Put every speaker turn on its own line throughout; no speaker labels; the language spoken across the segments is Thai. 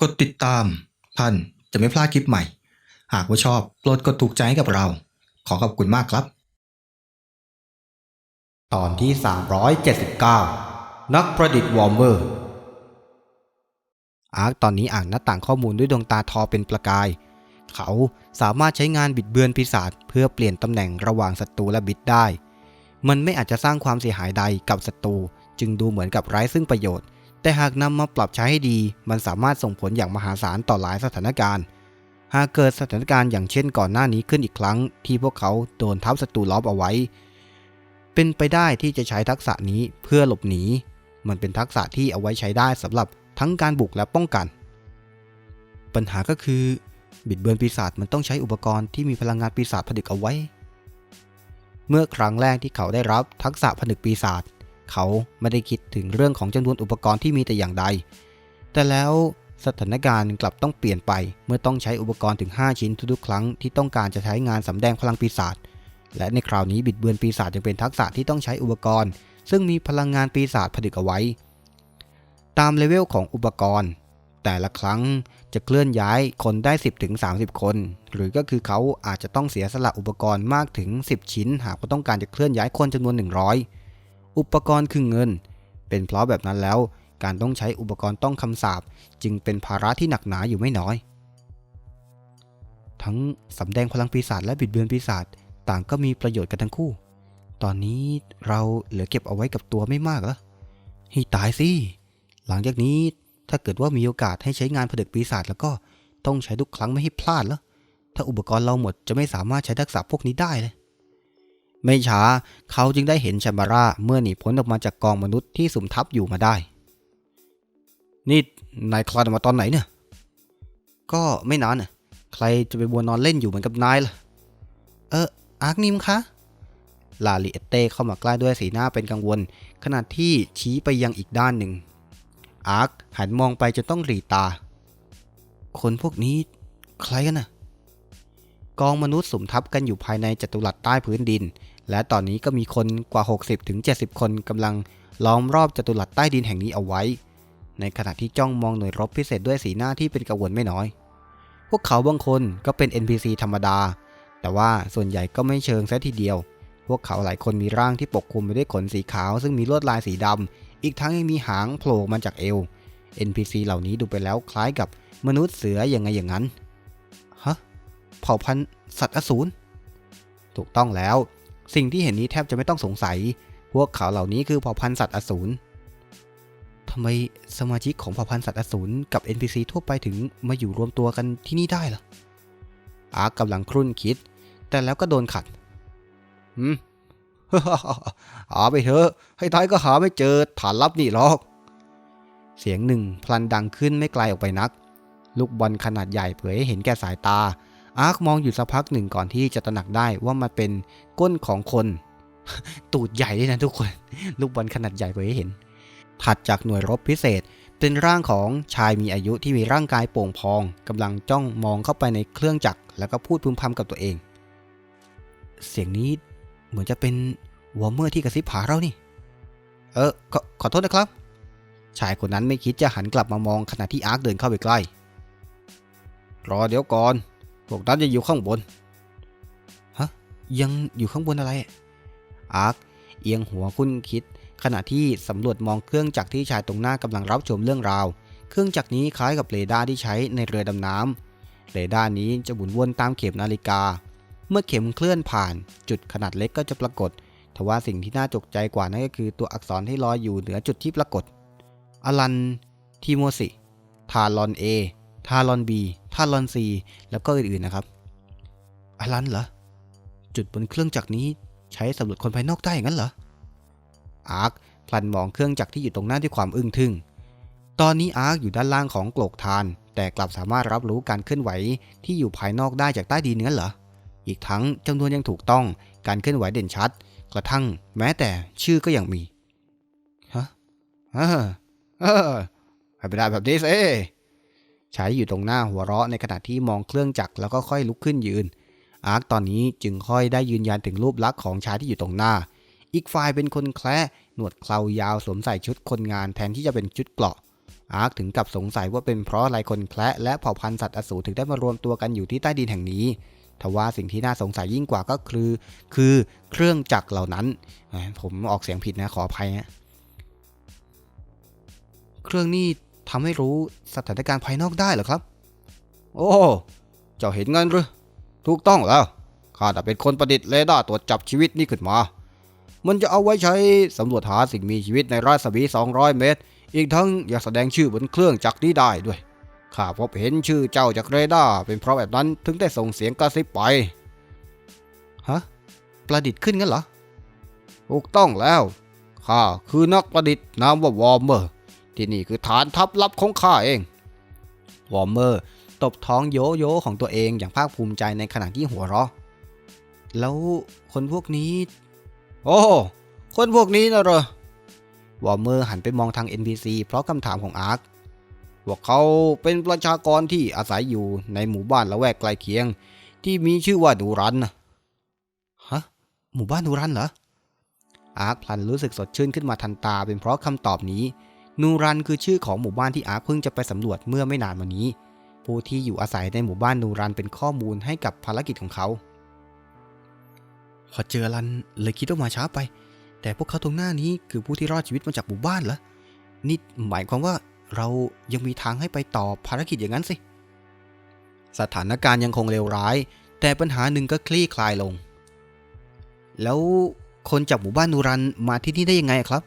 กดติดตาม ท่านจะไม่พลาดคลิปใหม่ หากว่าชอบโปรดกดถูกใจให้กับเรา ขอขอบคุณมากครับ ตอนที่ 379 นักประดิษฐ์วอร์มเมอร์ อาร์คตอนนี้อ่านหน้าต่างข้อมูลด้วยดวงตาทอเป็นประกาย เขาสามารถใช้งานบิดเบือนปีศาจเพื่อเปลี่ยนตำแหน่งระหว่างศัตรูและบิดได้ มันไม่อาจจะสร้างความเสียหายใดกับศัตรูจึงดูเหมือนกับไร้ซึ่งประโยชน์ แต่หากนำมาปรับใช้ให้ดี มันสามารถส่งผลอย่างมหาศาลต่อหลายสถานการณ์ หากเกิดสถานการณ์อย่างเช่นก่อนหน้านี้ขึ้นอีกครั้ง ที่พวกเขาโดนทัพศัตรูล้อมเอาไว้ เป็นไปได้ที่จะใช้ทักษะนี้เพื่อหลบหนี มันเป็นทักษะที่เอาไว้ใช้ได้สำหรับทั้งการบุกและป้องกัน ปัญหาก็คือ บิดเบือนปีศาจมันต้องใช้อุปกรณ์ที่มีพลังงานปีศาจผนึกเอาไว้ เมื่อครั้งแรกที่เขาได้รับทักษะผนึกปีศาจ เขาไม่ได้คิดถึงเรื่องของจำนวนอุปกรณ์ที่มีแต่อย่างใด แต่แล้วสถานการณ์กลับต้องเปลี่ยนไป เมื่อต้องใช้อุปกรณ์ถึง 5 ชิ้นทุกๆ ครั้งที่ต้องการจะใช้งานสำแดงพลังปีศาจ และในคราวนี้บิดเบือนปีศาจยังเป็นทักษะที่ต้องใช้อุปกรณ์ ซึ่งมีพลังงานปีศาจผนึกเอาไว้ ตามเลเวลของอุปกรณ์ แต่ละครั้งจะเคลื่อนย้ายคนได้ 10-30 คน หรือก็คือเขาอาจจะต้องเสียสละอุปกรณ์มากถึง 10 ชิ้น หากว่าต้องการจะเคลื่อนย้ายคนจำนวน 100 อุปกรณ์คือเงิน เป็นเพราะแบบนั้นแล้ว การต้องใช้อุปกรณ์ต้องคำสาปจึงเป็นภาระที่หนักหนาอยู่ไม่น้อย ทั้งสำแดงพลังปีศาจและบิดเบือนปีศาจต่างก็มีประโยชน์กันทั้งคู่ ตอนนี้เราเหลือเก็บเอาไว้กับตัวไม่มากแล้วให้ตายสิ หลังจากนี้ถ้าเกิดว่ามีโอกาสให้ใช้งานผดึกปีศาจแล้วก็ต้องใช้ทุกครั้งไม่ให้พลาดแล้ว ถ้าอุปกรณ์เราหมดจะไม่สามารถใช้ทักษะพวกนี้ได้เลย ไม่ช้าเขาจึงได้เห็นชัมบาร่าเมื่อหนีพ้นออกมาจากกองมนุษย์ที่สุมทับอยู่มาได้ นี่นายคลานออกมาตอนไหนเนี่ย ก็ไม่นานน่ะ ใครจะไปบัวนอนเล่นอยู่เหมือนกับนายล่ะ เออ อาร์คนิมคะ ลาลิเอเต้เข้ามาใกล้ด้วยสีหน้าเป็นกังวล ขณะที่ชี้ไปยังอีกด้านหนึ่ง อาร์คหันมองไปจนต้องหลีตา คนพวกนี้ใครกันน่ะ กองมนุษย์สมทับกันอยู่ภายในจัตุรัสใต้พื้นดิน และตอนนี้ก็มีคนกว่า 60-70 คนกำลังล้อมรอบจัตุรัสใต้ดินแห่งนี้เอาไว้ ในขณะที่จ้องมองหน่วยรบพิเศษด้วยสีหน้าที่เป็นกังวลไม่น้อย พวกเขาบางคนก็เป็น NPC ธรรมดา แต่ว่าส่วนใหญ่ก็ไม่เชิงซะทีเดียว พวกเขาหลายคนมีร่างที่ปกคลุมไปด้วยขนสีขาว ซึ่งมีลวดลายสีดำ อีกทั้งยังมีหางโผล่มาจากเอว NPC เหล่านี้ดูไปแล้วคล้ายกับมนุษย์เสืออย่างไงอย่างนั้น เผ่าพันธุ์สัตว์อสูรถูกต้องแล้ว สิ่งที่เห็นนี้แทบจะไม่ต้องสงสัย พวกเขาเหล่านี้คือเผ่าพันธุ์สัตว์อสูรทำไมสมาชิกของเผ่าพันธุ์สัตว์อสูรกับ NPC ทั่วไปถึงมาอยู่รวมตัวกันที่นี่ได้ล่ะ อาร์คกำลังครุ่นคิด แต่แล้วก็โดนขัดหืมหาไปเถอะ ให้ท้ายก็หาไม่เจอฐานลับนี่หรอก เสียงหนึ่งพลันดังขึ้นไม่ไกลออกไปนัก ลูกบอลขนาดใหญ่เผยให้เห็นแก่สายตา อาร์คมองอยู่สักพักหนึ่งก่อนที่จะตระหนักได้ว่ามันเป็นก้นของคน ตูดใหญ่ด้วยนะทุกคน ลูกบอลขนาดใหญ่เผยให้เห็น ถัดจากหน่วยรบพิเศษ เป็นร่างของชายมีอายุที่มีร่างกายโป่งพองกำลังจ้องมองเข้าไปในเครื่องจักรแล้วก็พูดพึมพำกับตัวเอง เสียงนี้เหมือนจะเป็นวอร์เมอร์ที่กระซิบหาเรานี่ เออขอขอโทษนะครับ ชายคนนั้นไม่คิดจะหันกลับมามองขณะที่อาร์คเดินเข้าไปใกล้รอเดี๋ยวก่อน พวกนั้นจะอยู่ข้างบน ฮะ ยังอยู่ข้างบนอะไร อาร์คเอียงหัวคุ้นคิด ขณะที่สำรวจมองเครื่องจักรที่ชายตรงหน้ากำลังรับชมเรื่องราว เครื่องจักรนี้คล้ายกับเรดาร์ที่ใช้ในเรือดำน้ำเรดาร์นี้จะหมุนวนตามเข็มนาฬิกา เมื่อเข็มเคลื่อนผ่าน จุดขนาดเล็กก็จะปรากฏทว่าสิ่งที่น่าตกใจกว่านั่นก็คือตัวอักษรที่ลอยอยู่เหนือจุดที่ปรากฏ อลันทีโมซิทารอนเอ ทารอนบีทารอนซีแล้วก็อื่นๆนะครับอลันเหรอ จุดบนเครื่องจักรนี้ใช้สำรวจคนภายนอกได้อย่างนั้นเหรอ อาร์คพลันมองเครื่องจักรที่อยู่ตรงหน้าด้วยความอึ้งทึ่ง ตอนนี้อาร์คอยู่ด้านล่างของโกลกทาน แต่กลับสามารถรับรู้การเคลื่อนไหวที่อยู่ภายนอกได้จากใต้ดินเนื้อเหรอ อีกทั้งจำนวนยังถูกต้อง การเคลื่อนไหวเด่นชัด กระทั่งแม้แต่ชื่อก็ยังมี ฮะเออเออให้ไปได้แบบนี้สิ ใช้อยู่ตรงหน้าหัวเราะในขณะที่มองเครื่องจักรแล้วก็ค่อยลุกขึ้นยืน อาร์คตอนนี้จึงค่อยได้ยืนยันถึงรูปลักษณ์ของชายที่อยู่ตรงหน้า อีกฝ่ายเป็นคนแคละหนวดเครายาวสวมใส่ชุดคนงานแทนที่จะเป็นชุดเกราะ อาร์คถึงกับสงสัยว่าเป็นเพราะอะไรคนแคระและเผ่าพันธุ์สัตว์อสูรถึงได้มารวมตัวกันอยู่ที่ใต้ดินแห่งนี้ทว่าสิ่งที่น่าสงสัยยิ่งกว่าก็คือ คือเครื่องจักรเหล่านั้น ผมออกเสียงผิดนะขออภัยฮะเครื่องนี้ ทำให้รู้สถานการณ์ภายนอกได้เหรอครับ โอ้เจ้าเห็นงั้นหรือถูกต้องแล้วข้าแต่เป็นคนประดิษฐ์เรดาร์ตรวจจับชีวิตนี่ขึ้นมา มันจะเอาไว้ใช้สำรวจหาสิ่งมีชีวิตในรัศมี 200 เมตร อีกทั้งอยากแสดงชื่อบนเครื่องจักรนี้ได้ด้วยข้าพบเห็นชื่อเจ้าจากเรดาร์เป็นเพราะแบบนั้นถึงได้ส่งเสียงกระซิบไป ฮะ ประดิษฐ์ขึ้นงั้นเหรอถูกต้องแล้วข้าคือนักประดิษฐ์นามว่าวอร์เมอร์ ที่นี่คือฐานทัพลับของข้าเอง วอร์เมอร์ตบท้องโยโย่ของตัวเองอย่างภาคภูมิใจในขณะที่หัวเราะ แล้วคนพวกนี้ โอ้ คนพวกนี้นะเหรอ วอร์เมอร์หันไปมองทาง NPC เพราะคำถามของอาร์คพวกเขาเป็นประชากรที่อาศัยอยู่ในหมู่บ้านละแวกใกล้เคียง ที่มีชื่อว่าดูรันฮะ หมู่บ้านดูรันเหรออาร์คพลันรู้สึกสดชื่นขึ้นมาทันตาเป็นเพราะคำตอบนี้ นูรันคือชื่อของหมู่บ้านที่อาร์คเพิ่งจะไปสำรวจเมื่อไม่นานมานี้ ผู้ที่อยู่อาศัยในหมู่บ้านนูรันเป็นข้อมูลให้กับภารกิจของเขา พอเจอรันเลยคิดว่ามาช้าไป แต่พวกเขาตรงหน้านี้คือผู้ที่รอดชีวิตมาจากหมู่บ้านเหรอ นี่หมายความว่าเรายังมีทางให้ไปต่อภารกิจอย่างนั้นสิ สถานการณ์ยังคงเลวร้าย แต่ปัญหาหนึ่งก็คลี่คลายลง แล้วคนจากหมู่บ้านนูรันมาที่นี่ได้ยังไงครับ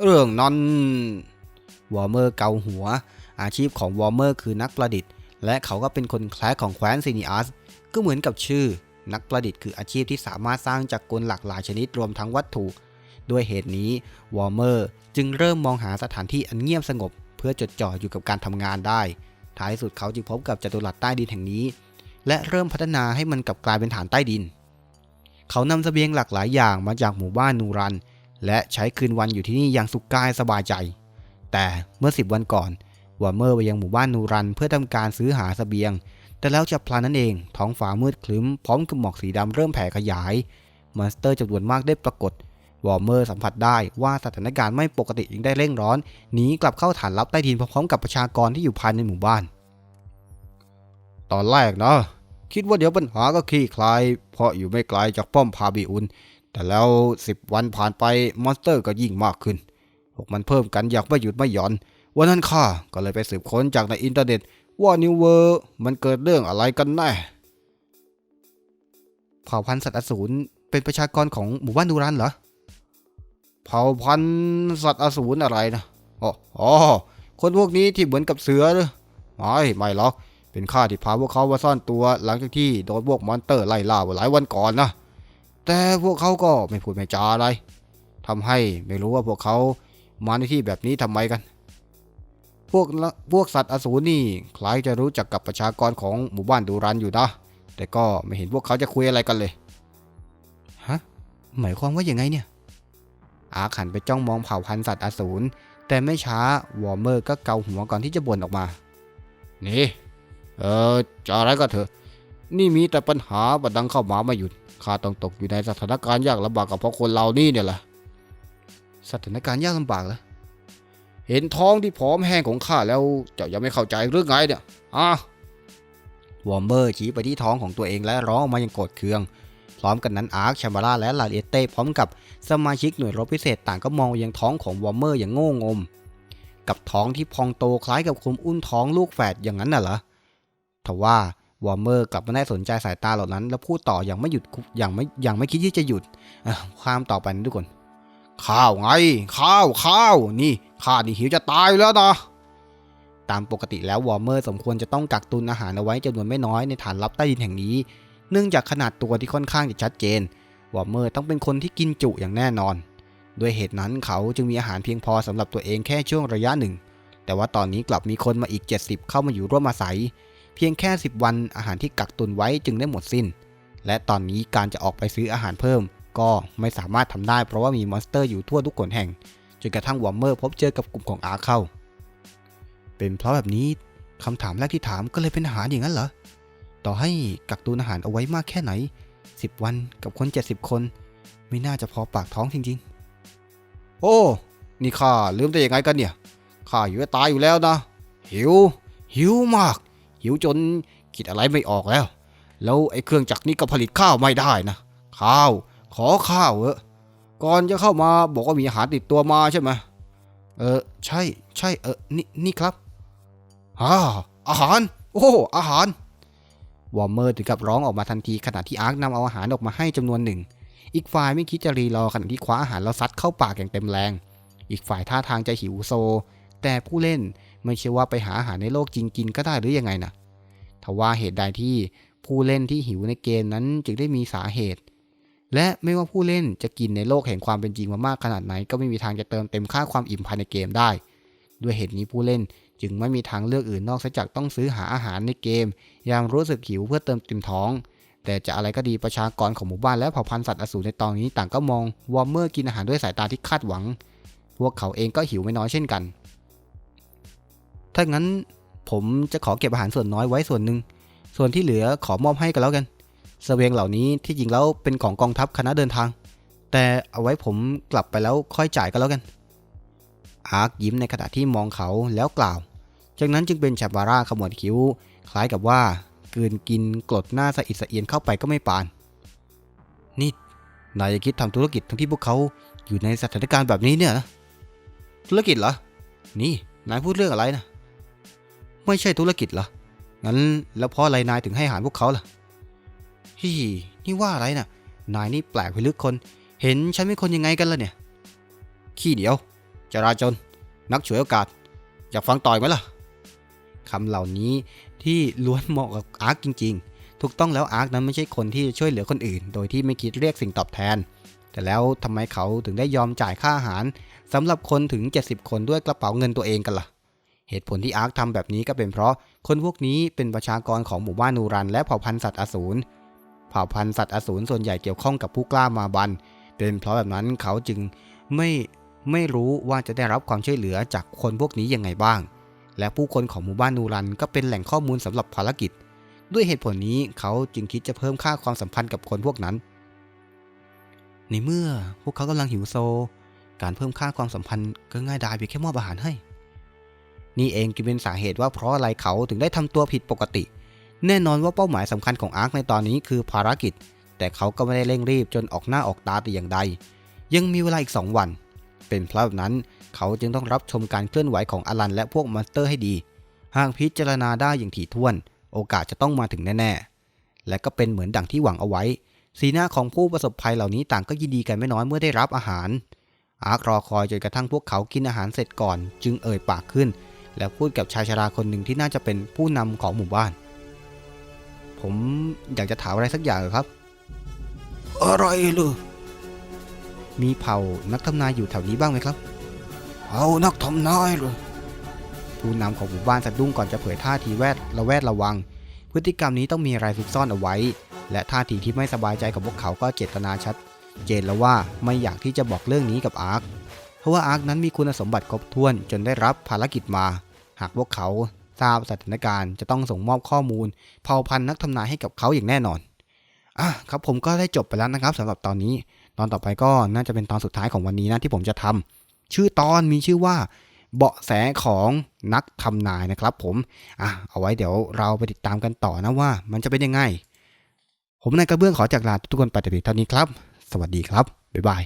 เรื่องนั้นวอร์เมอร์เกาหัว อาชีพของวอร์เมอร์คือนักประดิษฐ์ และเขาก็เป็นคนแคล้ของแคว้นซินิอัสก็เหมือนกับชื่อ นักประดิษฐ์คืออาชีพที่สามารถสร้างจากกลหลากหลายชนิดรวมทั้งวัตถุ ด้วยเหตุนี้วอร์เมอร์จึงเริ่มมองหาสถานที่อันเงียบสงบ เพื่อจดจ่ออยู่กับการทำงานได้ ท้ายสุดเขาจึงพบกับจัตุรัสใต้ดินแห่งนี้ และเริ่มพัฒนาให้มันกลับกลายเป็นฐานใต้ดิน เขานำเสบียงหลากหลายอย่างมาจากหมู่บ้านนูรัน และใช้คืนวันอยู่ที่นี่อย่างสุขกายสบายใจ แต่เมื่อ 10 วันก่อนวอร์เมอร์ไปยังหมู่บ้านนูรันเพื่อทำการซื้อหาสเสบียง แต่แล้วจับพลันนั้นเอง ท้องฟ้ามืดครึ้มพร้อมกับหมอกสีดำเริ่มแผ่ขยายมอนสเตอร์จำนวนมากได้ปรากฏวอร์เมอร์สัมผัสได้ว่าสถานการณ์ไม่ปกติยังได้เร่งร้อนหนีกลับเข้าฐานลับใต้ดินพร้อมกับประชากรที่อยู่ภายในหมู่บ้าน ตอนแรกนะคิดว่าเดี๋ยวปัญหาก็คลี่คลายเพราะอยู่ไม่ไกลจากป้อมพาบิอุน แต่แล้วสิบวันผ่านไปมอนสเตอร์ก็ยิ่งมากขึ้น พวกมันเพิ่มกันอยากไม่หยุดไม่หย่อน วันนั้นข้าก็เลยไปสืบค้นจากในอินเทอร์เน็ต ว่านิวเวอร์มันเกิดเรื่องอะไรกันแน่ เผ่าพันธุ์สัตว์อสูรเป็นประชากรของหมู่บ้านดูรันเหรอ เผ่าพันธุ์สัตว์อสูรอะไรนะอ๋ออคนพวกนี้ที่เหมือนกับเสือเลยไม่ไม่หรอกเป็นข้าที่พาพวกเขามาซ่อนตัวหลังจากที่โดนพวกมอนเตอร์ไล่ล่ามาหลายวันก่อนนะ แต่พวกเขาก็ไม่พูดไม่จาอะไรทำให้ไม่รู้ว่าพวกเขามาในที่แบบนี้ทำไมกัน พวกพวกสัตว์อสูรนี่คล้ายจะรู้จักกับประชากรของหมู่บ้านดูรันอยู่นะ แต่ก็ไม่เห็นพวกเขาจะคุยอะไรกันเลย ฮะ หมายความว่าอย่างไงเนี่ย อาขันไปจ้องมองเผ่าพันธุ์สัตว์อสูร แต่ไม่ช้าวอร์เมอร์ก็เกาหัวก่อนที่จะบ่นออกมา นี่ เออจะอะไรก็เถอะ นี่มีแต่ปัญหาบัดดังเข้ามาไม่หยุด ข้าต้องตกอยู่ในสถานการณ์ยากลำบากกับเพราะคนเรานี่เนี่ยแหละสถานการณ์ยากลำบากเหรอเห็นท้องที่ผอมแห้งของข้าแล้วเจ้ายังไม่เข้าใจเรื่องไงเนี่ยอะวอร์เมอร์ชี้ไปที่ท้องของตัวเองและร้องออกมาอย่างโกรธเคือง พร้อมกันนั้นอาร์คแชมบาร่าและลาเอเต้พร้อมกับสมาชิกหน่วยรบพิเศษต่างก็มองยังท้องของวอร์เมอร์อย่างโง่งม กับท้องที่พองโตคล้ายกับคุมอุ้นท้องลูกแฝดอย่างนั้นน่ะเหรอทว่า วอร์เมอร์กลับไม่ได้สนใจสายตาเหล่านั้น แล้วพูดต่ออย่างไม่หยุดอย่างไม่อย่างไม่คิดที่จะหยุดความต่อไปนะทุกคน ข้าวไง ข้าวข้าวนี่ข้านี่หิวจะตายแล้วนะตามปกติแล้ววอร์เมอร์สมควรจะต้องกักตุนอาหารเอาไว้จำนวนไม่น้อยในฐานลับใต้ดินแห่งนี้ เนื่องจากขนาดตัวที่ค่อนข้างจะชัดเจน วอร์เมอร์ต้องเป็นคนที่กินจุอย่างแน่นอน ด้วยเหตุนั้นเขาจึงมีอาหารเพียงพอสำหรับตัวเองแค่ช่วงระยะหนึ่ง แต่ว่าตอนนี้กลับมีคนมาอีก 70 เข้ามาอยู่ร่วมอาศัย เพียงแค่ 10 วันอาหารที่กักตุนไว้จึงได้หมดสิ้น และตอนนี้การจะออกไปซื้ออาหารเพิ่ม ก็ไม่สามารถทำได้เพราะว่ามีมอนสเตอร์อยู่ทั่วทุกขนแห่งจนกระทั่งวอร์มเมอร์พบเจอกับกลุ่มของอาเข้า เป็นเพราะแบบนี้คำถามแรกที่ถามก็เลยเป็นอาหารอย่างนั้นเหรอ ต่อให้กักตุนอาหารเอาไว้มากแค่ไหน 10 วันกับคน 70 คน ไม่น่าจะพอปากท้องจริงๆ โอ้ นี่ข้าลืมได้ยังไงกันเนี่ย ข้าหิวจะตายอยู่แล้วนะ หิว หิวมาก หิวจนคิดอะไรไม่ออกแล้ว แล้วไอ้เครื่องจักรนี้ก็ผลิตข้าวไม่ได้นะ ข้าว ขอข้าวเออก่อนจะเข้ามาบอกว่ามีอาหารติดตัวมาใช่ไหมเออ ใช่ ใช่ เออ นี่ นี่ครับฮ่าอาหาร โอ้ อาหาร วอร์มเมอร์ถึงกับร้องออกมาทันทีขณะที่อาร์คนำเอาอาหารออกมาให้จำนวนหนึ่ง อีกฝ่ายไม่คิดจะรีรอขณะที่คว้าอาหารแล้วซัดเข้าปากอย่างเต็มแรง อีกฝ่ายท่าทางจะหิวโซ แต่ผู้เล่น ไม่ใช่ว่าไปหาอาหารในโลกจริงกินก็ได้หรือยังไงนะทว่าเหตุใดที่ผู้เล่นที่หิวในเกมนั้นจึงได้มีสาเหตุ และไม่ว่าผู้เล่นจะกินในโลกแห่งความเป็นจริงมามากขนาดไหน ก็ไม่มีทางจะเติมเต็มค่าความอิ่มภายในเกมได้ ด้วยเหตุนี้ผู้เล่นจึงไม่มีทางเลือกอื่นนอกจากต้องซื้อหาอาหารในเกม ยางรู้สึกหิวเพื่อเติมเต็มท้อง แต่จะอะไรก็ดีประชากรของหมู่บ้านและเผ่าพันธุ์สัตว์อสูรในตอนนี้ต่างก็มองวอร์มเมอร์กินอาหารด้วยสายตาที่คาดหวัง พวกเขาเองก็หิวไม่น้อยเช่นกัน ถ้างั้นผมจะขอเก็บอาหารส่วนน้อยไว้ส่วนหนึ่ง ส่วนที่เหลือขอมอบให้กันแล้วกันเสบียงเหล่านี้ที่จริงแล้วเป็นของกองทัพคณะเดินทาง แต่เอาไว้ผมกลับไปแล้วค่อยจ่ายกันแล้วกัน อาร์คยิ้มในขณะที่มองเขาแล้วกล่าว จากนั้นจึงเป็นชาบาร่าขมวดคิ้ว คล้ายกับว่ากลืนกินกรดหน้าสะอิดสะเอียนเข้าไปก็ไม่ปาน นี่นายจะคิดทำธุรกิจทั้งที่พวกเขาอยู่ในสถานการณ์แบบนี้เนี่ยนะธุรกิจเหรอ นี่นายพูดเรื่องอะไรนะ ไม่ใช่ธุรกิจเหรอ งั้นแล้วเพราะอะไรนายถึงให้อาหารพวกเขาล่ะฮี่นี่ว่าอะไรนะ่ะ นายนี่แปลกไปลึกคน เห็นฉันเป็นคนยังไงกันล่ะเนี่ย ขี้เดียว จราจน นักฉวยโอกาส อยากฟังต่อยไหมล่ะคำเหล่านี้ที่ล้วนเหมาะกับอาร์คจริง ๆ ถูกต้องแล้วอาร์คนั้นไม่ใช่คนที่จะช่วยเหลือคนอื่น โดยที่ไม่คิดเรียกสิ่งตอบแทน แต่แล้วทำไมเขาถึงได้ยอมจ่ายค่าอาหารสำหรับคนถึง 70 คนด้วยกระเป๋าเงินตัวเองกันล่ะ เหตุผลที่อาร์คทำแบบนี้ก็เป็นเพราะคนพวกนี้เป็นประชากรของหมู่บ้านนูรัน และเผ่าพันธุ์สัตว์อสูร เผ่าพันธุ์สัตว์อสูรส่วนใหญ่เกี่ยวข้องกับผู้กล้ามาบัน เป็นเพราะแบบนั้นเขาจึงไม่ไม่รู้ว่าจะได้รับความช่วยเหลือจากคนพวกนี้ยังไงบ้าง และผู้คนของหมู่บ้านนูรันก็เป็นแหล่งข้อมูลสำหรับภารกิจ ด้วยเหตุผลนี้เขาจึงคิดจะเพิ่มค่าความสัมพันธ์กับคนพวกนั้น ในเมื่อพวกเขากำลังหิวโซ การเพิ่มค่าความสัมพันธ์ก็ง่ายดายเพียงแค่มอบอาหารให้ นี่เองจึงเป็นสาเหตุว่าเพราะอะไรเขาถึงได้ทำตัวผิดปกติ แน่นอนว่าเป้าหมายสำคัญของอาร์คในตอนนี้คือภารกิจ แต่เขาก็ไม่ได้เร่งรีบจนออกหน้าออกตาแต่อย่างใด ยังมีเวลาอีก 2 วัน เป็นเพราะแบบนั้นเขาจึงต้องรับชมการเคลื่อนไหวของอลันและพวกมอนสเตอร์ให้ดี หากพิจารณาได้อย่างถี่ถ้วน โอกาสจะต้องมาถึงแน่ๆ และก็เป็นเหมือนดังที่หวังเอาไว้ สีหน้าของผู้ประสบภัยเหล่านี้ต่างก็ยินดีกันไม่น้อยเมื่อได้รับอาหารอาร์ครอคอยจนกระทั่งพวกเขากินอาหารเสร็จก่อน จึงเอ่ยปากขึ้น แล้วพูดกับชายชราคนหนึ่งที่น่าจะเป็นผู้นำของหมู่บ้าน ผมอยากจะถามอะไรสักอย่างเหรอครับ อะไรเลยมีเผ่านักทำนายอยู่แถวนี้บ้างไหมครับเผ่านักทำนายเลยผู้นำของหมู่บ้านสะดุ้งก่อนจะเผยท่าทีแวดระแวดระวัง พฤติกรรมนี้ต้องมีอะไรซุกซ่อนเอาไว้ และท่าทีที่ไม่สบายใจของพวกเขาก็เจตนาชัด เจนแล้วว่าไม่อยากที่จะบอกเรื่องนี้กับอาร์ค เพราะว่าอาร์คนั้นมีคุณสมบัติครบถ้วนจนได้รับภารกิจมา หากพวกเขาทราบสถานการณ์จะต้องส่งมอบข้อมูลเผ่าพันธุ์นักทำนายให้กับเขาอย่างแน่นอนอะครับผมก็ได้จบไปแล้วนะครับสำหรับตอนนี้ ตอนต่อไปก็น่าจะเป็นตอนสุดท้ายของวันนี้นะที่ผมจะทำชื่อตอนมีชื่อว่าเบาะแสของนักทำนายนะครับ ผมอะเอาไว้เดี๋ยวเราไปติดตามกันต่อนะว่า มันจะเป็นยังไง ผมนายกระเบื้องขอจากลาทุกคนไปแต่เพียงเท่านี้ครับ สวัสดีครับบ๊ายบาย